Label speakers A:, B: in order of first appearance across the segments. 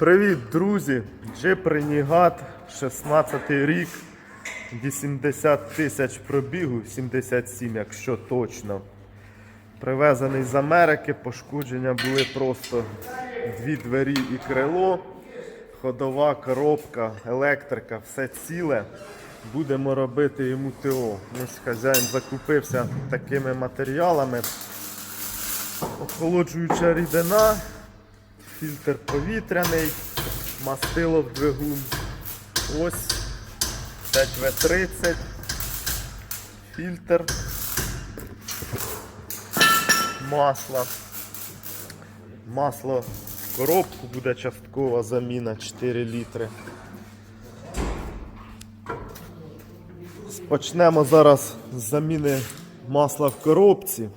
A: Привіт, друзі! Джип Renegade, 16 рік, 80 тисяч пробігу, 77, якщо точно. Привезений з Америки, пошкодження були просто дві двері і крило, ходова коробка, електрика, все ціле. Будемо робити йому ТО. Ось хазяїн закупився такими матеріалами. Охолоджуюча рідина, фільтр повітряний, мастило в двигун. Ось 5В30, фільтр, масло. Масло в коробку буде часткова заміна 4 літри. Почнемо зараз з заміни масла в коробці.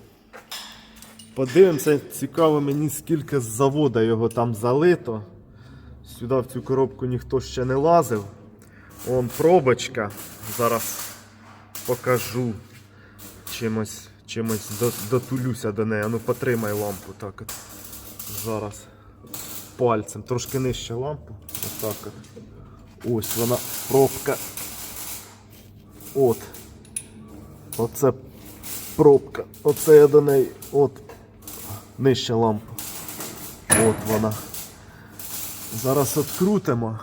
A: Подивимося, цікаво мені скільки з завода його там залито. Сюди в цю коробку ніхто ще не лазив. Вон пробочка. Зараз покажу. Чимось, чимось дотулюся до неї. Ну потримай лампу так от. Зараз. Пальцем. Трошки нижче лампу. Отак от. Ось вона пробка. От. Оце пробка. Оце я до неї. От. Нижче лампу. От вона. Зараз відкрутимо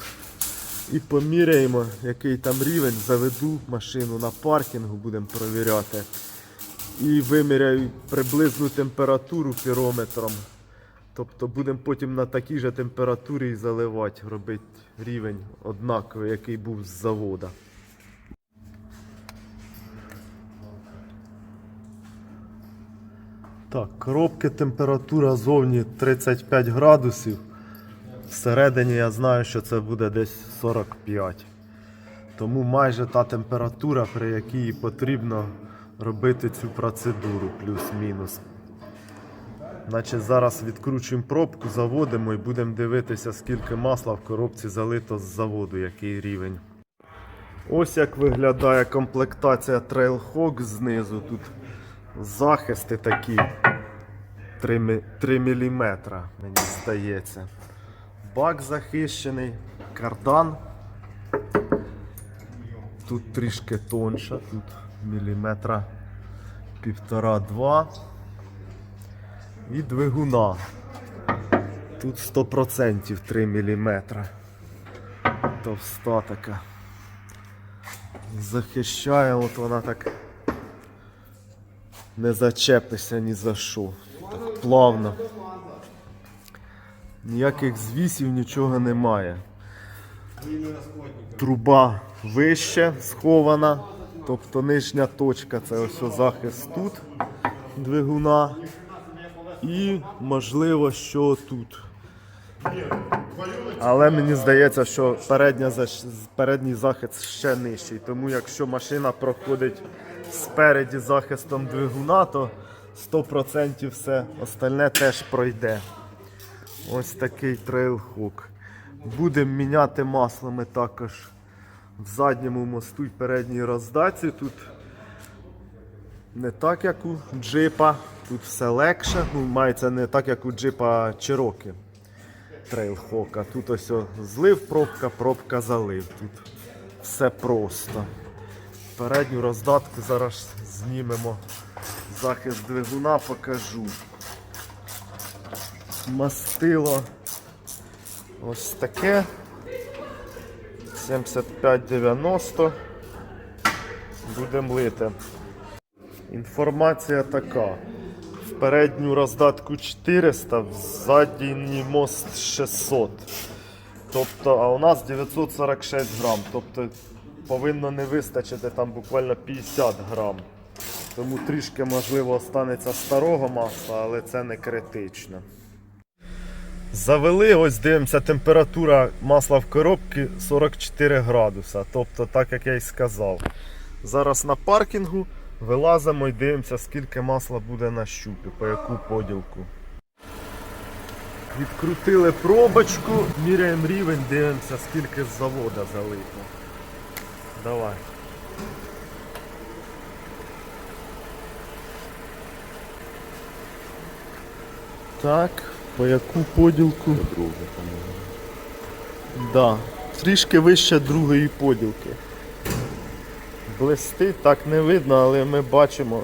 A: і поміряємо, який там рівень. Заведу машину на паркінгу, будемо перевіряти. І виміряю приблизну температуру пірометром. Тобто будемо потім на такій же температурі і заливати, робити рівень однаковий, який був з завода. Так, коробки температура зовні 35 градусів. Всередині я знаю, що це буде десь 45. Тому майже та температура, при якій потрібно робити цю процедуру, плюс-мінус. Значить, зараз відкручуємо пробку, заводимо і будемо дивитися, скільки масла в коробці залито з заводу, який рівень. Ось як виглядає комплектація Trailhawk знизу. Тут захисти такі 3, 3 мм, мені здається. Бак захищений, кардан. Тут трішки тонша, тут міліметра півтора-два. І двигуна. Тут 100% 3 мм. Товста така. Захищає, от вона так не зачепися ні за що. Так плавно. Ніяких звісів, нічого немає. Труба вище схована, тобто нижня точка це ось захист тут двигуна. І можливо, що тут. Але мені здається, що передня, передній захист ще нижчий. Тому якщо машина проходить спереді захистом двигуна, то 100% все остальне теж пройде. Ось такий трейлхук. Будемо міняти масло також в задньому мосту і передній роздачі. Тут не так, як у джипа, тут все легше. Ну, мається не так, як у джипа Cherokee трейлхока. Тут ось о, злив пробка, пробка залив. Тут все просто. Передню роздатку зараз знімемо. Захист двигуна покажу. Мастило ось таке. 75-90. Будемо лити. Інформація така. В передню роздатку 400, в задній мост 600. Тобто, а у нас 946 грам. Тобто повинно не вистачити там буквально 50 грам. Тому трішки можливо останеться старого масла, але це не критично. Завели, ось дивимося, температура масла в коробці 44 градуса. Тобто, так як я й сказав. Зараз на паркінгу вилазимо і дивимося, скільки масла буде на щупі, по яку поділку. Відкрутили пробочку, міряємо рівень, дивимося, скільки з завода залито. Давай. Так, по яку поділку?
B: Друге, по-моєму.
A: Да, трішки вище другої поділки. Блистить, так не видно, але ми бачимо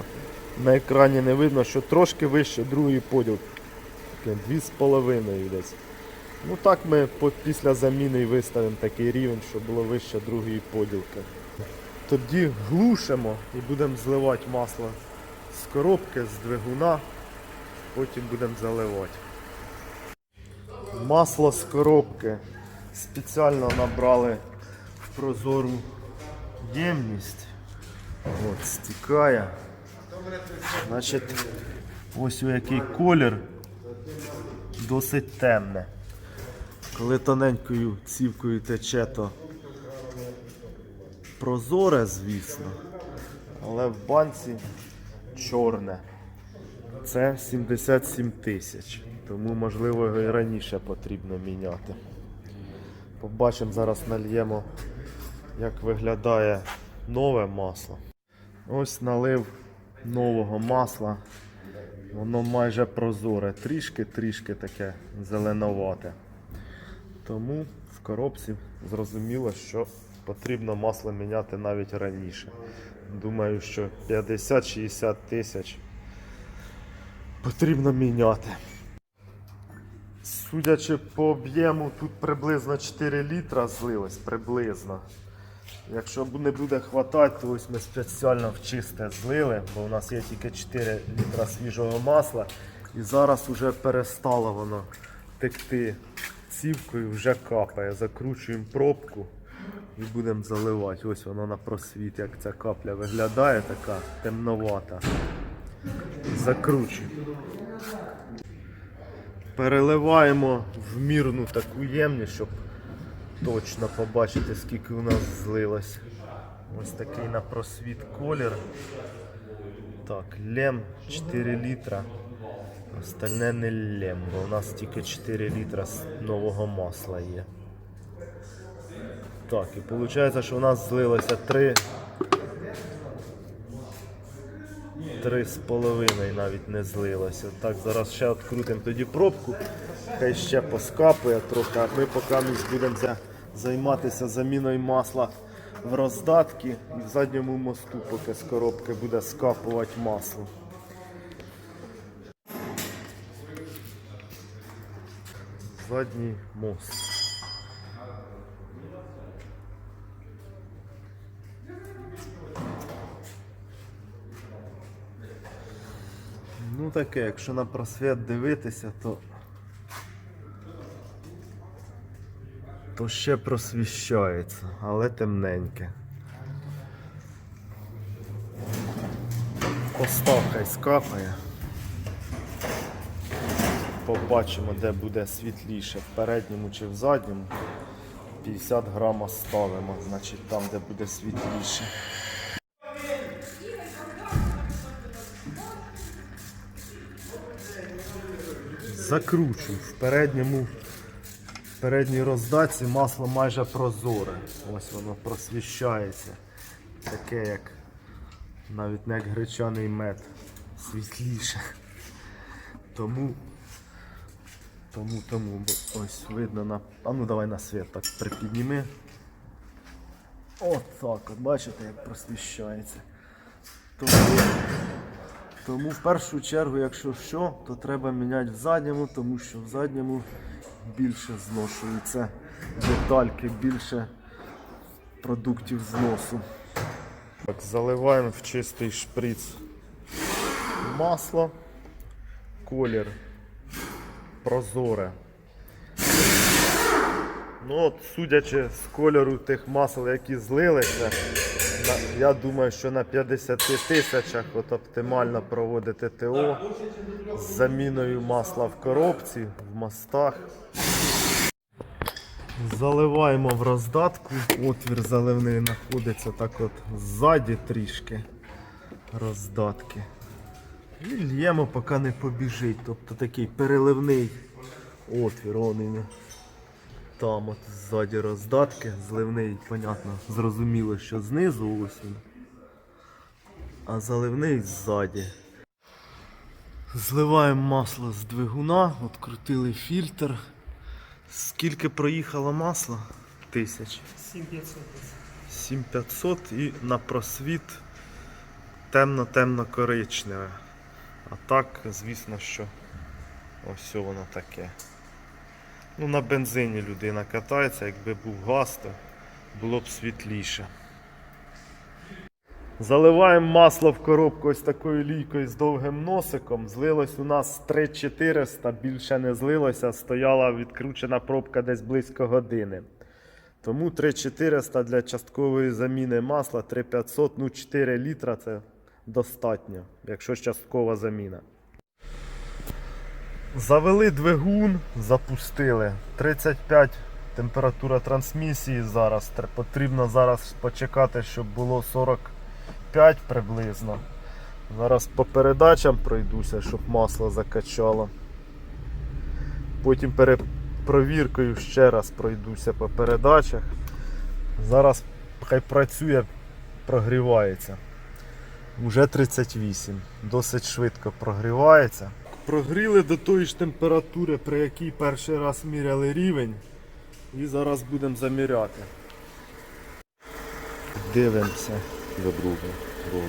A: на екрані не видно, що трошки вище другої поділки. Дві з половиною десь. Ну так ми після заміни виставимо такий рівень, щоб було вище другої поділки. Тоді глушимо і будемо зливати масло з коробки, з двигуна, потім будемо заливати. Масло з коробки спеціально набрали в прозору ємність. От, стікає. Значить, ось у який колір досить темне. Коли тоненькою цівкою тече, то прозоре, звісно, але в банці чорне. Це 77 тисяч, тому можливо його і раніше потрібно міняти. Побачимо, зараз нальємо, як виглядає нове масло. Ось налив нового масла. Воно майже прозоре, трішки-трішки таке зеленовате. Тому в коробці зрозуміло, що потрібно масло міняти навіть раніше. Думаю, що 50-60 тисяч потрібно міняти. Судячи по об'єму, тут приблизно 4 літра злилось, приблизно. Якщо не буде хватати, то ось ми спеціально в чисте злили, бо у нас є тільки 4 літра свіжого масла. І зараз вже перестало воно текти цівкою, вже капає. Закручуємо пробку і будемо заливати. Ось воно на просвіт, як ця капля виглядає, така темновата. Закручуємо. Переливаємо в мірну таку ємність, щоб точно побачити, скільки у нас злилось. Ось такий на просвіт колір. Так, лем 4 літра. Остальне не лем, бо у нас тільки 4 літра нового масла є. Так, і виходить, що у нас злилося 3. Три з половиною навіть не злилося. Так, зараз ще відкрутимо тоді пробку. Хай ще поскапує трохи, а ми поки будемо займатися заміною масла в роздатки і в задньому мосту, поки з коробки буде скапувати масло. Задній мост. Ну таке, якщо на просвіт дивитися, то то ще просвіщається, але темненьке. Постав хай скапає. Побачимо, де буде світліше, в передньому чи в задньому. 50 грам ставимо, значить там, де буде світліше. закручу. В передньому в передній роздатці масло майже прозоре. Ось воно просвіщається. Таке як навіть не як гречаний мед. Світліше. Тому тому, тому ось видно на. А ну давай на світ так припідніми. От так, от бачите, як просвіщається. Тому тому в першу чергу, якщо що, то треба міняти в задньому, тому що в задньому більше зношуються детальки, більше продуктів зносу. Так, заливаємо в чистий шприц масло, колір прозоре. Ну от, судячи з кольору тих масел, які злилися, я думаю, що на 50 тисячах от оптимально проводити ТО з заміною масла в коробці, в мостах. Заливаємо в роздатку, отвір заливний знаходиться так от ззаді трішки роздатки. І л'ємо, поки не побіжить. Тобто такий переливний отвір. Он він там от ззаді роздатки, зливний, понятно, зрозуміло, що знизу ось він. А заливний ззаді. Зливаємо масло з двигуна, відкрутили фільтр. Скільки проїхало масло? Тисяч.
B: 7500.
A: 7500 і на просвіт темно-темно коричневе. А так, звісно, що ось воно таке. Ну, на бензині людина катається, якби був газ, то було б світліше. Заливаємо масло в коробку ось такою лійкою з довгим носиком. Злилось у нас 3400, більше не злилося, стояла відкручена пробка десь близько години. Тому 3400 для часткової заміни масла, 3500, ну 4 літра це достатньо, якщо часткова заміна. Завели двигун, запустили. 35 температура трансмісії зараз. Потрібно зараз почекати, щоб було 45 приблизно. Зараз по передачам пройдуся, щоб масло закачало. Потім перепровіркою ще раз пройдуся по передачах. Зараз хай працює, прогрівається. Уже 38. Досить швидко прогрівається. Прогріли до тої ж температури, при якій перший раз міряли рівень. І зараз будемо заміряти. Дивимося.
C: До друга. Ровно.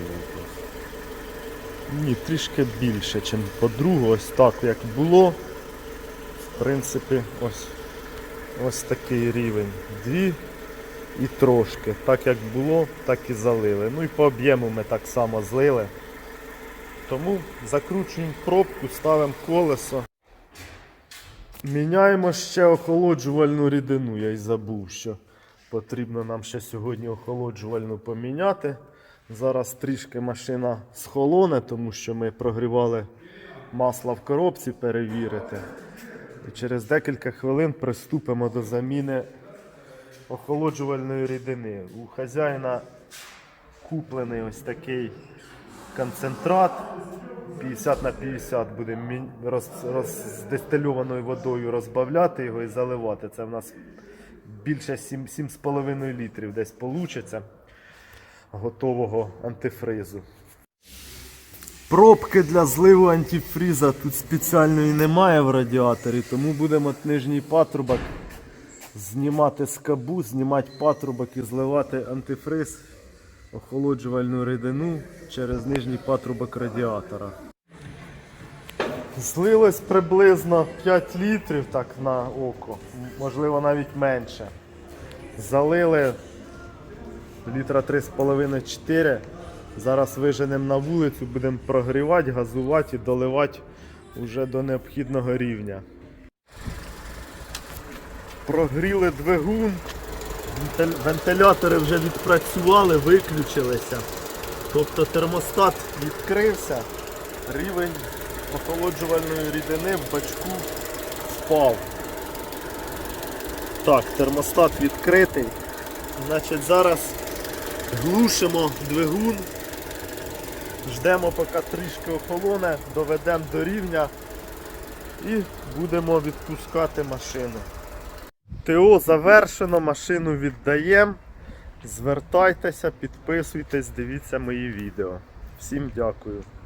A: Ні, трішки більше, ніж по другу. Ось так як було. В принципі, ось, ось такий рівень. Дві і трошки. Так як було, так і залили. Ну і по об'єму ми так само злили. Тому закручуємо пробку, ставимо колесо. Міняємо ще охолоджувальну рідину. Я й забув, що потрібно нам ще сьогодні охолоджувальну поміняти. Зараз трішки машина схолоне, тому що ми прогрівали масло в коробці перевірити. І через декілька хвилин приступимо до заміни охолоджувальної рідини. У хазяїна куплений ось такий концентрат 50 на 50 будемо роз, роз, з дистильованою водою розбавляти його і заливати. Це в нас більше 7 7,5 літрів десь вийде готового антифризу. Пробки для зливу антифріза тут спеціальної немає в радіаторі, тому будемо нижній патрубок знімати з кабу, знімати патрубок і зливати антифриз, охолоджувальну рідину через нижній патрубок радіатора. Злилось приблизно 5 літрів так на око, можливо навіть менше. Залили літра 3,5-4. Зараз виженемо на вулицю, будемо прогрівати, газувати і доливати вже до необхідного рівня. Прогріли двигун, вентилятори вже відпрацювали, виключилися. Тобто термостат відкрився, рівень охолоджувальної рідини в бачку впав. Так, термостат відкритий. Значить, зараз глушимо двигун, ждемо, поки трішки охолоне, доведемо до рівня і будемо відпускати машину. ТО завершено, машину віддаємо. Звертайтеся, підписуйтесь, дивіться мої відео. Всім дякую.